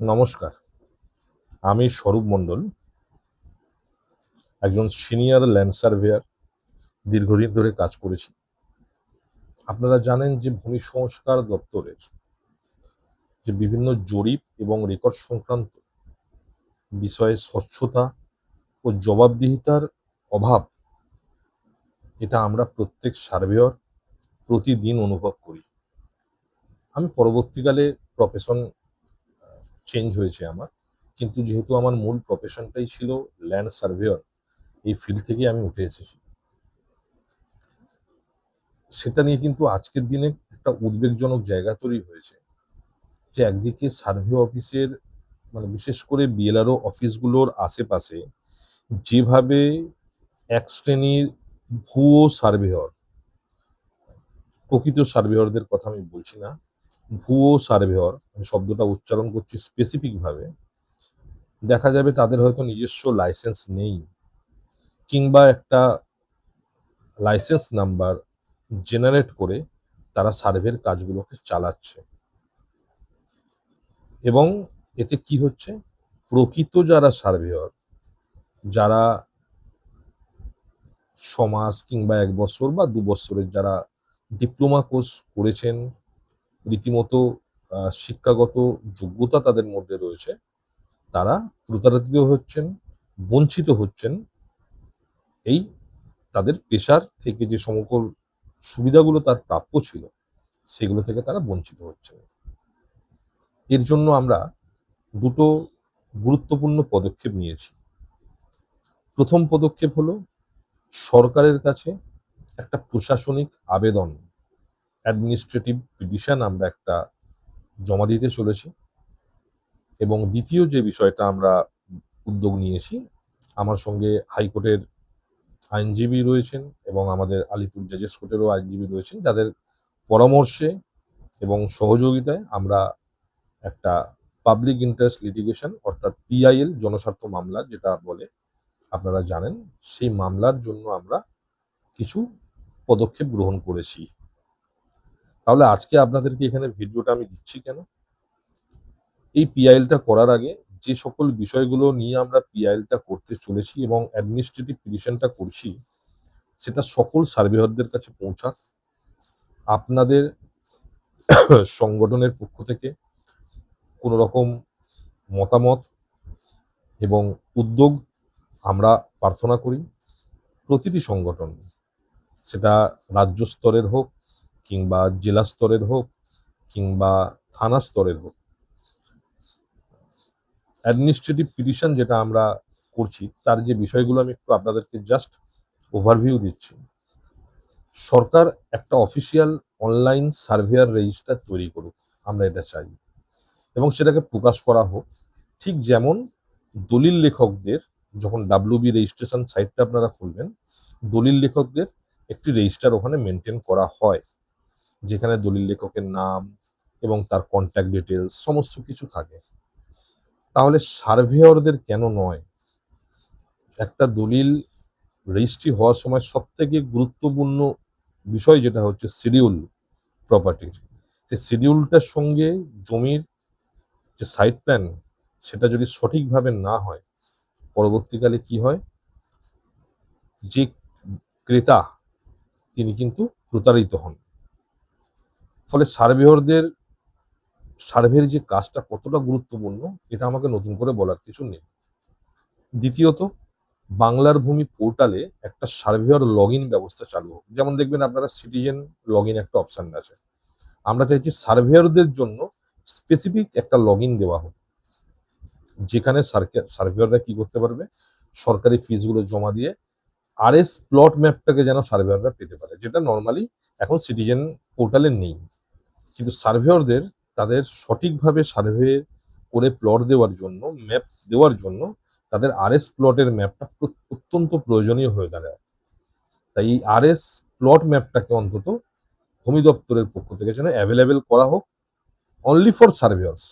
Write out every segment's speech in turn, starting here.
নমস্কার। আমি স্বরূপ মণ্ডল, একজন সিনিয়র ল্যান্ড সার্ভেয়ার, দীর্ঘদিন ধরে কাজ করেছি। আপনারা জানেন যে ভূমি সংস্কার দপ্তরের যে বিভিন্ন জরিপ এবং রেকর্ড সংক্রান্ত বিষয়ে স্বচ্ছতা ও জবাবদিহিতার অভাব, এটা আমরা প্রত্যেক সার্ভেয়র প্রতিদিন অনুভব করি। আমি পরবর্তীকালে প্রফেশন চেঞ্জ হয়েছে আমার। কিন্তু যেহেতু আমার মূল প্রফেশনটাই ছিল ল্যান্ড সার্ভেয়র এই ফিল্ড থেকেই আমি উঠে এসেছি। সেটা নিয়ে কিন্তু আজকের দিনে একটা উদ্বেগজনক জায়গা তৈরি হয়েছে যে একদিকে সার্ভে অফিসের মানে বিশেষ করে বিএলআরও অফিসগুলোর আশেপাশে যেভাবে এক শ্রেণির ভুয়ো সার্ভেয়র প্রকৃত সার্ভেয়রদের কথা আমি বলছি না ভুয়ো সার্ভেয়র, আমি শব্দটা উচ্চারণ করছি স্পেসিফিকভাবে দেখা যাবে তাদের হয়তো নিজস্ব লাইসেন্স নেই, কিংবা একটা লাইসেন্স নাম্বার জেনারেট করে তারা সার্ভের কাজগুলোকে চালাচ্ছে। এবং এতে কি হচ্ছে? প্রকৃত যারা সার্ভেয়র, যারা ছমাস কিংবা এক বছর বা দু বছরের যারা ডিপ্লোমা কোর্স করেছেন রীতিমতো শিক্ষাগত যোগ্যতা তাদের মধ্যে রয়েছে। তারা প্রতারিত হচ্ছেন, বঞ্চিত হচ্ছেন। এই তাদের পেশার থেকে যে সমকল সুবিধাগুলো তার প্রাপ্য ছিল, সেগুলো থেকে তারা বঞ্চিত হচ্ছেন। এর জন্য আমরা দুটো গুরুত্বপূর্ণ পদক্ষেপ নিয়েছি। প্রথম পদক্ষেপ হলো, সরকারের কাছে একটা প্রশাসনিক আবেদন অ্যাডমিনিস্ট্রেটিভ পিটিশন আমরা একটা জমা দিতে চলেছি। এবং দ্বিতীয় যে বিষয়টা আমরা উদ্যোগ নিয়েছি, আমার সঙ্গে হাইকোর্টের আইনজীবী রয়েছেন এবং আমাদের আলিপুর জাজেস কোর্টেরও আইনজীবী রয়েছেন, যাদের পরামর্শে এবং সহযোগিতায় আমরা একটা পাবলিক ইন্টারেস্ট লিটিগেশন অর্থাৎ পিআইএল জনস্বার্থ মামলা যেটা বলে আপনারা জানেন, সেই মামলার জন্য আমরা কিছু পদক্ষেপ গ্রহণ করেছি। তাহলে আজকে আপনাদেরকে এখানে ভিডিওটা আমি দিচ্ছি কেন? এই পিআইএলটা করার আগে যে সকল বিষয়গুলো নিয়ে আমরা পিআইএলটা করতে চলেছি এবং অ্যাডমিনিস্ট্রেটিভ পিটিশনটা করছি, সেটা সকল সার্ভেয়রদের কাছে পৌঁছাক, আপনাদের সংগঠনের পক্ষ থেকে কোনো রকম মতামত এবং উদ্যোগ আমরা প্রার্থনা করি। প্রতিটি সংগঠন, সেটা রাজ্য স্তরের হোক কিংবা জেলা স্তরের হোক কিংবা থানা স্তরের হোক। অ্যাডমিনিস্ট্রেটিভ পিটিশন যেটা আমরা করছি, তার যে বিষয়গুলো আমি একটু আপনাদেরকে জাস্ট ওভারভিউ দিচ্ছি। সরকার একটা অফিসিয়াল অনলাইন সার্ভেয়ার রেজিস্টার তৈরি করুক, আমরা এটা চাই। এবং সেটাকে প্রকাশ করা হোক। ঠিক যেমন দলিল লেখকদের, যখন ডাব্লিউবি রেজিস্ট্রেশন সাইটটা আপনারা খুলবেন, দলিল লেখকদের একটি রেজিস্টার ওখানে মেনটেন করা হয়। যেখানে দলিল লেখকের নাম এবং তার কন্ট্যাক্ট ডিটেলস সমস্ত কিছু থাকে। তাহলে সার্ভেয়রদের কেন নয়? একটা দলিল রেজিস্ট্রি হওয়ার সময় সব থেকে গুরুত্বপূর্ণ বিষয় যেটা হচ্ছে শিডিউল প্রপার্টির সেই শিডিউলটার সঙ্গে জমির যে সাইট প্ল্যান সেটা যদি সঠিকভাবে না হয়, পরবর্তীকালে কি হয়? যে ক্রেতা, তিনি কিন্তু প্রতারিত হন। ফলে সার্ভেয়রদের সার্ভের যে কাজটা কতটা গুরুত্বপূর্ণ, এটা আমাকে নতুন করে বলার কিছু নেই। দ্বিতীয়ত, বাংলার ভূমি পোর্টালে একটা সার্ভেয়র লগ ইন ব্যবস্থা চালু হোক। যেমন দেখবেন আপনারা সিটিজেন লগ ইন একটা অপশান আছে। আমরা চাইছি সার্ভেয়রদের জন্য স্পেসিফিক একটা লগ ইন দেওয়া হোক। যেখানে সার্ভেয়াররা কি করতে পারবে? সরকারি ফিজগুলো জমা দিয়ে আরএস প্লট ম্যাপটাকে যেন সার্ভেয়াররা পেতে পারে, যেটা নর্মালি এখন সিটিজেন পোর্টালে নেই। কিন্তু সার্ভেয়রদের তাদের সঠিকভাবে সার্ভে করে প্লট দেওয়ার জন্য ম্যাপ দেওয়ার জন্য তাদের আরএস প্লটের ম্যাপটা অত্যন্ত প্রয়োজনীয় হয়ে দাঁড়ায়। তাই এই আরএস প্লট ম্যাপটাকে অন্তত ভূমি দপ্তরের পক্ষ থেকে যেন অ্যাভেলেবেল করা হোক অনলি ফর সার্ভেয়ার্স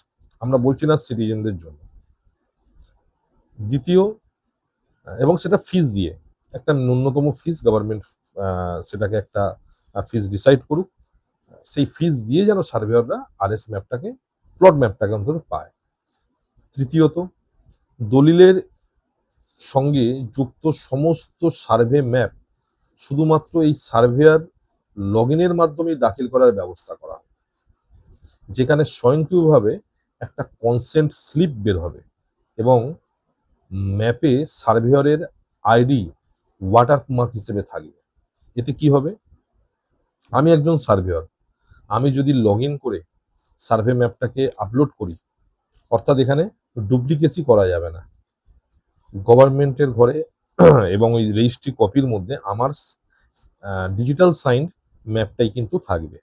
আমরা বলছি না সিটিজেনদের জন্য। দ্বিতীয় এবং সেটা ফিস দিয়ে, একটা ন্যূনতম ফিস গভর্নমেন্ট সেটাকে একটা ফিস ডিসাইড করুক। সেই ফিজ দিয়ে যেন সার্ভেয়াররা আরএস ম্যাপটাকে প্লট ম্যাপটাকে অন্তত পায়। তৃতীয়ত, দলিলের সঙ্গে যুক্ত সমস্ত সার্ভে ম্যাপ শুধুমাত্র এই সার্ভেয়ার লগ ইনের মাধ্যমে দাখিল করার ব্যবস্থা করা। যেখানে স্বয়ংক্রিয়ভাবে একটা কনসেন্ট স্লিপ বের হবে এবং ম্যাপে সার্ভেয়ারের আইডি ওয়াটারমার্ক হিসেবে থাকবে। এতে কি হবে? আমি একজন সার্ভেয়ার আমি যদি লগ করে সার্ভে ম্যাপটাকে আপলোড করি, অর্থাৎ এখানে ডুপ্লিকেসি করা যাবে না। গভর্নমেন্টের ঘরে এবং ওই রেজিস্ট্রি কপির মধ্যে আমার ডিজিটাল সাইন্ড ম্যাপটাই কিন্তু থাকবে।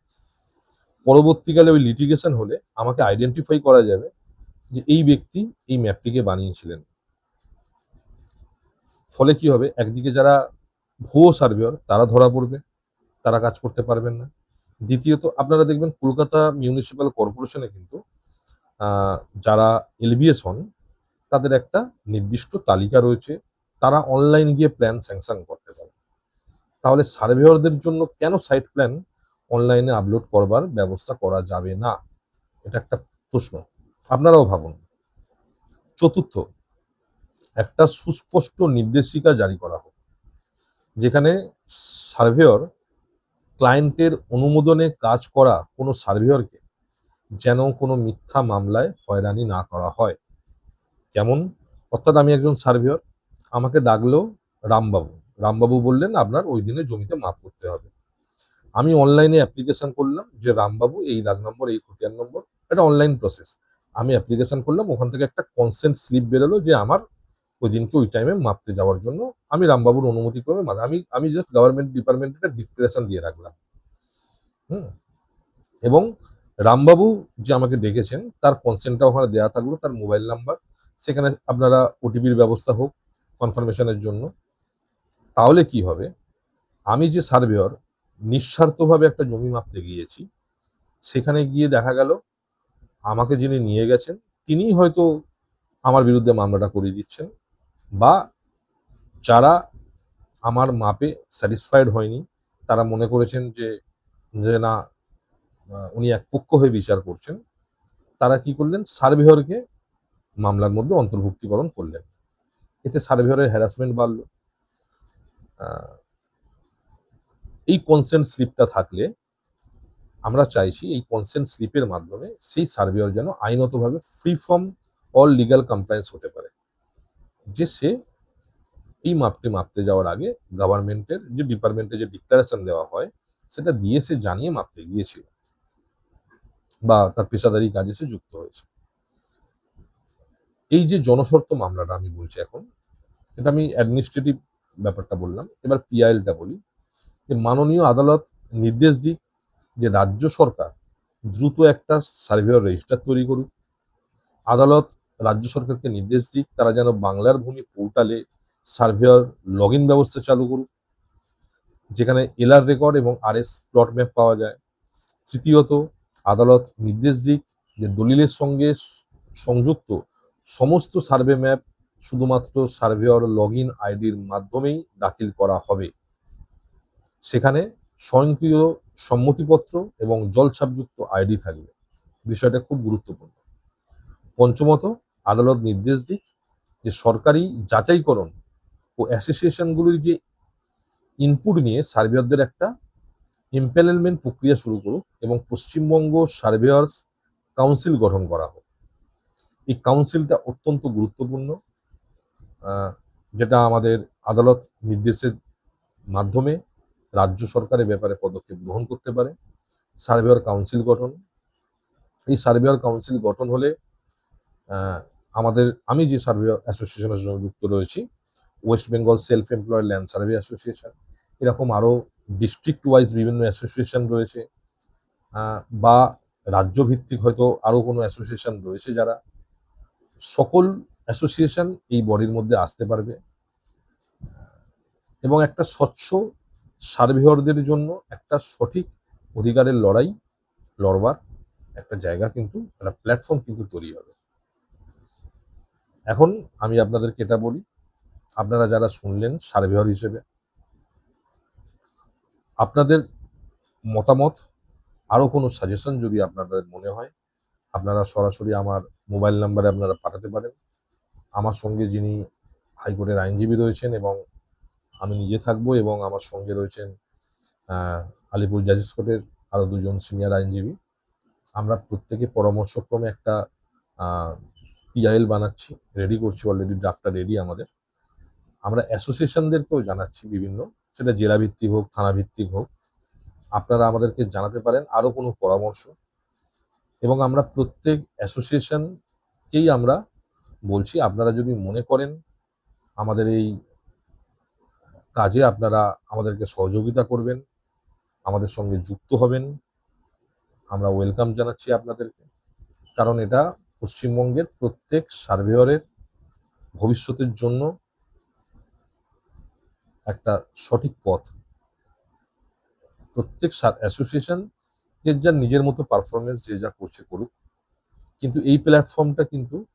পরবর্তীকালে ওই লিটিগেশন হলে আমাকে আইডেন্টিফাই করা যাবে যে এই ব্যক্তি এই ম্যাপটিকে বানিয়েছিলেন। ফলে কি হবে? একদিকে যারা ভুয়ো সার্ভেয়র তারা ধরা পড়বে, তারা কাজ করতে পারবেন না। দ্বিতীয়ত, আপনারা দেখবেন কলকাতা মিউনিসিপ্যাল কর্পোরেশনে কিন্তু যারা এলবিএস হন, তাদের একটা নির্দিষ্ট তালিকা রয়েছে। তারা অনলাইন গিয়ে প্ল্যান স্যাংশন করতে পারে। তাহলে সার্ভেয়রদের জন্য কেন সাইট প্ল্যান অনলাইনে আপলোড করবার ব্যবস্থা করা যাবে না? এটা একটা প্রশ্ন। আপনারাও ভাবুন। চতুর্থ, একটা সুস্পষ্ট নির্দেশিকা জারি করা হোক। যেখানে সার্ভেয়র ক্লায়েন্টের অনুমোদনে কাজ করা কোনো সার্ভেয়রকে যেন কোনো মিথ্যা মামলায় হয়রানি না করা হয়। কেমন? অর্থাৎ আমি একজন সার্ভেয়র, আমাকে ডাকলো রামবাবু। রামবাবু বললেন, আপনার ওই দিনে জমিতে মাপ করতে হবে। আমি অনলাইনে অ্যাপ্লিকেশন করলাম যে, রামবাবু, এই দাগ নম্বর, এই খতিয়ান নম্বর, এটা অনলাইন প্রসেস আমি অ্যাপ্লিকেশন করলাম, ওখান থেকে একটা কনসেন্ট স্লিপ বেরোলো যে, আমার ওই দিনকে ওই টাইমে মাপতে যাওয়ার জন্য আমি রামবাবুর অনুমতি করে আমি আমি জাস্ট গভর্নমেন্ট ডিপার্টমেন্টে একটা ডিক্লারেশন দিয়ে রাখলাম। হুম? এবং রামবাবু যে আমাকে ডেকেছেন, তার কনসেন্টটা ওখানে দেওয়া থাকল, তার মোবাইল নাম্বার সেখানে আপনারা ওটিপির ব্যবস্থা হোক কনফার্মেশনের জন্য। তাহলে কি হবে? আমি যে সার্ভেয়র নিঃস্বার্থভাবে একটা জমি মাপতে গিয়েছি, সেখানে গিয়ে দেখা গেল, আমাকে যিনি নিয়ে গেছেন, তিনিই হয়তো আমার বিরুদ্ধে মামলাটা করিয়ে দিচ্ছেন। বা যারা আমার মাপে স্যাটিসফাইড হয়নি, তারা মনে করেছেন যে যে না উনি এক পক্ষ হয়ে বিচার করছেন, তারা কি করলেন? সার্ভেয়রকে মামলার মধ্যে অন্তর্ভুক্তিকরণ করলেন। এতে সার্ভেয়রের হ্যারাসমেন্ট বাড়ল। এই কনসেন্ট স্লিপটা থাকলে আমরা চাইছি এই কনসেন্ট স্লিপের মাধ্যমে সেই সার্ভেয়র যেন আইনতভাবে free from all legal compliance হতে পারে। যে সে এই মাপটি মাপতে যাওয়ার আগে গভর্নমেন্টের যে ডিপার্টমেন্টে যে ডিক্লারেশন দেওয়া হয়, সেটা দিয়ে সে জানিয়ে মাপতে গিয়েছিল বা তার পেশাদারি কাজে সে যুক্ত হয়েছে। এই যে জনস্বার্থ মামলাটা আমি বলছি এখন, এটা আমি অ্যাডমিনিস্ট্রেটিভ ব্যাপারটা বললাম, এবার পিআইএলটা বলি। যে মাননীয় আদালত নির্দেশ দিক যে রাজ্য সরকার দ্রুত একটা সার্ভেয়র রেজিস্টার তৈরি করুক। আদালত রাজ্য সরকারকে নির্দেশ দিক, তারা যেন বাংলার ভূমি পোর্টালে সার্ভেয়র লগ ব্যবস্থা চালু করুক, যেখানে এলআর রেকর্ড এবং আরএস প্লট ম্যাপ পাওয়া যায়। তৃতীয়ত, আদালত নির্দেশ দিক যে দলিলের সঙ্গে সংযুক্ত সমস্ত সার্ভে ম্যাপ শুধুমাত্র সার্ভেয়র লগ ইন আইডির মাধ্যমেই দাখিল করা হবে। সেখানে স্বয়ংক্রিয় সম্মতিপত্র এবং জলছাপযুক্ত আইডি থাকবে। বিষয়টা খুব গুরুত্বপূর্ণ। পঞ্চমত আদালত নির্দেশ দিক যে সরকারি যাচাইকরণ ও অ্যাসোসিয়েশনগুলির যে ইনপুট নিয়ে সার্ভেয়ারদের একটা এম্প্যানেলমেন্ট প্রক্রিয়া শুরু করুক এবং পশ্চিমবঙ্গ সার্ভেয়ার্স কাউন্সিল গঠন করা হোক। এই কাউন্সিলটা অত্যন্ত গুরুত্বপূর্ণ যেটা আমাদের আদালত নির্দেশের মাধ্যমে রাজ্য সরকারের ব্যাপারে পদক্ষেপ গ্রহণ করতে পারে। সার্ভেয়ার কাউন্সিল গঠন, এই সার্ভেয়ার কাউন্সিল গঠন হলে আমাদের, আমি যে সার্ভে অ্যাসোসিয়েশনের সঙ্গে যুক্ত রয়েছি West Bengal self employed land survey association এরকম আরও ডিস্ট্রিক্ট ওয়াইজ বিভিন্ন অ্যাসোসিয়েশন রয়েছে বা রাজ্য ভিত্তিক হয়তো আরও কোনো অ্যাসোসিয়েশন রয়েছে যারা, সকল অ্যাসোসিয়েশন এই বডির মধ্যে আসতে পারবে। এবং একটা স্বচ্ছ সার্ভেয়রদের জন্য একটা সঠিক অধিকারের লড়াই, লড়বার একটা জায়গা কিন্তু, একটা প্ল্যাটফর্ম কিন্তু তৈরি হবে। এখন আমি আপনাদেরকে এটা বলি, আপনারা যারা শুনলেন সার্ভেয়র হিসেবে, আপনাদের মতামত, আরও কোনো সাজেশন যদি আপনাদের মনে হয়, আপনারা সরাসরি আমার মোবাইল নাম্বারে আপনারা পাঠাতে পারেন। আমার সঙ্গে যিনি হাইকোর্টের আইনজীবী রয়েছেন এবং আমি নিজে থাকব এবং আমার সঙ্গে রয়েছেন আলিপুর জাজিস কোর্টের আরও দুজন সিনিয়র আইনজীবী। আমরা প্রত্যেকে পরামর্শক্রমে একটা পিআইএল বানাচ্ছি রেডি করছি অলরেডি ড্রাফটটা রেডি আমাদের। আমরা অ্যাসোসিয়েশনদেরকেও জানাচ্ছি বিভিন্ন, সেটা জেলা ভিত্তিক হোক থানা ভিত্তিক হোক। আপনারা আমাদেরকে জানাতে পারেন আরও কোনো পরামর্শ। এবং আমরা প্রত্যেক অ্যাসোসিয়েশনকেই আমরা বলছি, আপনারা যদি মনে করেন আমাদের এই কাজে আপনারা আমাদেরকে সহযোগিতা করবেন, আমাদের সঙ্গে যুক্ত হবেন, আমরা ওয়েলকাম জানাচ্ছি আপনাদেরকে। কারণ এটা পশ্চিমবঙ্গের প্রত্যেক সার্ভেয়রের ভবিষ্যতের জন্য একটা সঠিক পথ। প্রত্যেক অ্যাসোসিয়েশন যে যার নিজের মতো পারফরমেন্স যে যা করছে করুক, কিন্তু এই প্ল্যাটফর্মটা কিন্তু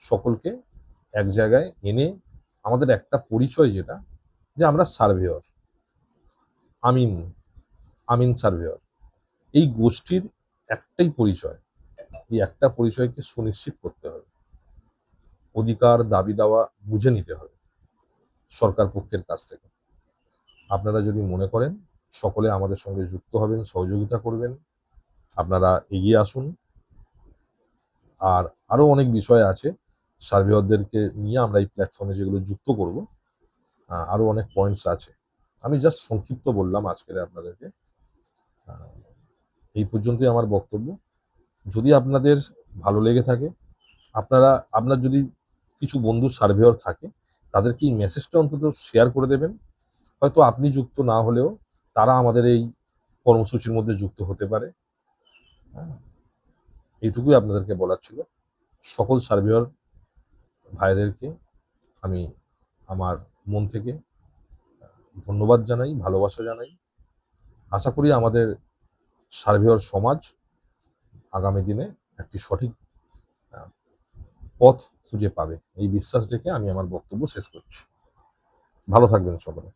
সকলকে এক জায়গায় এনে আমাদের একটা পরিচয় যেটা, যে আমরা সার্ভেয়র। আমিন আমিন সার্ভেয়র। এই গোষ্ঠীর একটাই পরিচয়। এই একটা পরিচয়কে সুনিশ্চিত করতে হবে। অধিকার, দাবি, দাওয়া বুঝে নিতে হবে সরকার পক্ষের কাছ থেকে। আপনারা যদি মনে করেন সকলে আমাদের সঙ্গে যুক্ত হবেন, সহযোগিতা করবেন, আপনারা এগিয়ে আসুন। আর আরও অনেক বিষয় আছে সার্ভেয়রদেরকে নিয়ে আমরা এই প্ল্যাটফর্মে যেগুলো যুক্ত করব আরও অনেক পয়েন্টস আছে। আমি জাস্ট সংক্ষিপ্ত বললাম আজকের আপনাদেরকে। এই পর্যন্তই আমার বক্তব্য। যদি আপনাদের ভালো লেগে থাকে আপনারা আপনার যদি কিছু বন্ধু সার্ভেয়র থাকে তাদেরকে এই মেসেজটা অন্তত শেয়ার করে দেবেন। হয়তো আপনি যুক্ত না হলেও তারা আমাদের এই কর্মসূচির মধ্যে যুক্ত হতে পারে। হ্যাঁ, এইটুকুই আপনাদেরকে বলার ছিল। সকল সার্ভেয়র ভাইদেরকে আমি আমার মন থেকে ধন্যবাদ জানাই ভালোবাসা জানাই। আশা করি আমাদের সার্ভেয়র সমাজ আগামী দিনে একটি সঠিক পথ খুঁজে পাবে। এই বিশ্বাস রেখে আমি আমার বক্তব্য শেষ করছি। ভালো থাকবেন সকলে।